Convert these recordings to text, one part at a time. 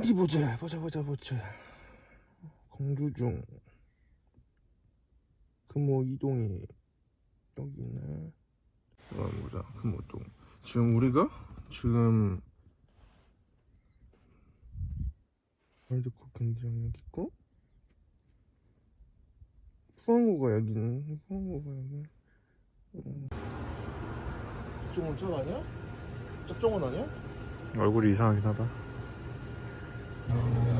어디 보자 보자 보자 보자 공주중 금호 이동이 여기 있네 어, 보자 금호동 지금 우리가 지금 월드컵 경기장 여기 있고 후항구가 여기는 후항구가 여기 어. 이쪽은 저 아니야? 저쪽은 아니야? 얼굴이 이상하긴 하다. Yeah.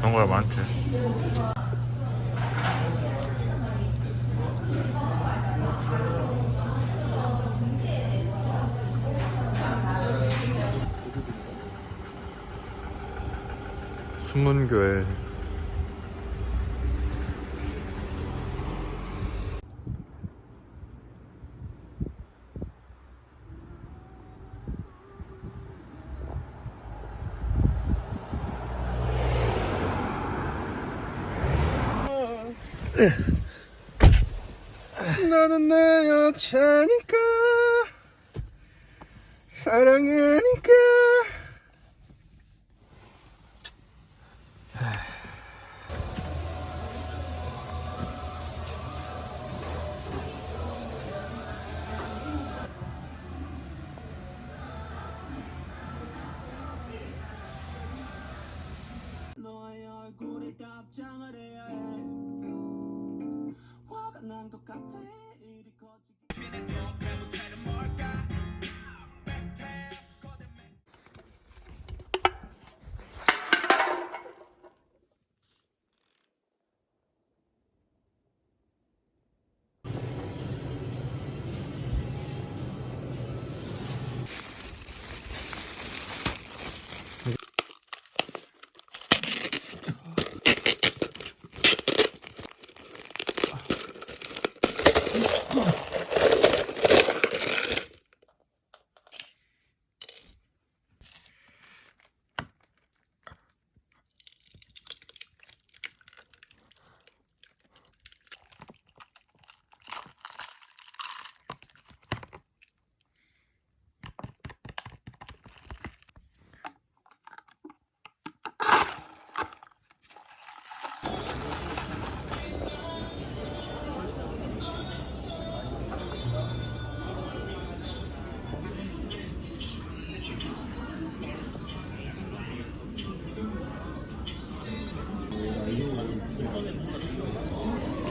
그런 거야 많지. 순문교회 나는 내 여자니까 사랑하니까. 너의 얼굴에 답장을 해야 해 화가 난것 같아 일이 커지기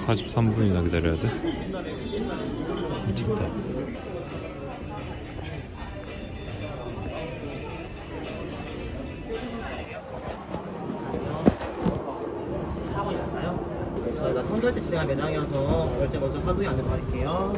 43분이나 기다려야 돼? 미쳤다. 저희가 선결제 진행한 매장이어서 결제 먼저 하도에 안내 드릴게요.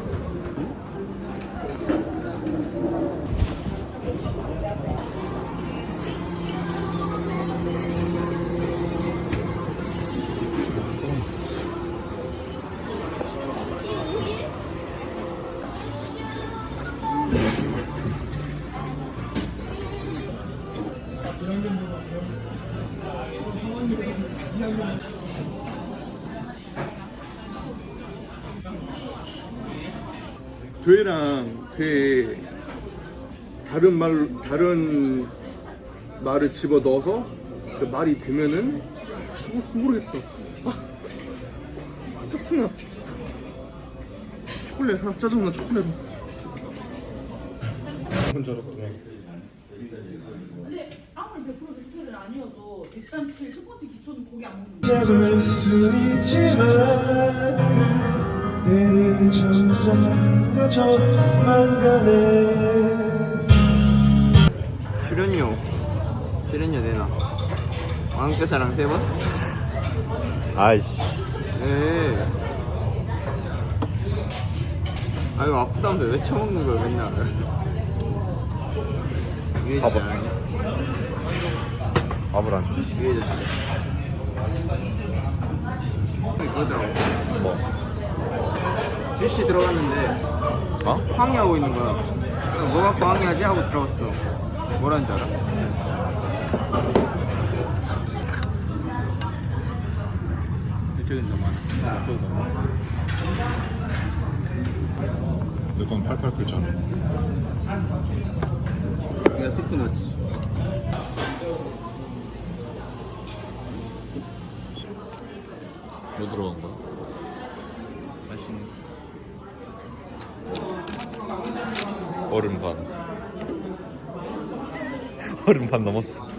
되랑 되 다른 말 다른 말을 집어 넣어서 그 말이 되면은 어, 모르겠어. 아, 짜증나. 초콜릿 아, 짜증나 초콜릿. 혼자 알았구나. 근데 아무리 100% 백혈은 아니어도 일단 제일 첫 번째 기초는 고기 안 먹는 거. 잡을 수 있지만 그대는 점점 나 저만 가네 출연료, 출연료 되나? 왕께사랑 세 번? 아이씨. 네. 아 이거 아프다면서 왜 처먹는 거야 맨날 잖아 밥을 안 잖아 이거더라고. 뭐? 주시 들어갔는데 어? 항의하고 있는 거야. 그래서 뭐 갖고 항의하지? 하고 들어갔어. 뭐라는 줄 알아? 이쪽엔 더 많아. 더 많아. 내건 팔팔 끓잖 스프 넣지 뭐 들어간 거야? 맛있네 얼음 반. 얼음 반 넘었어.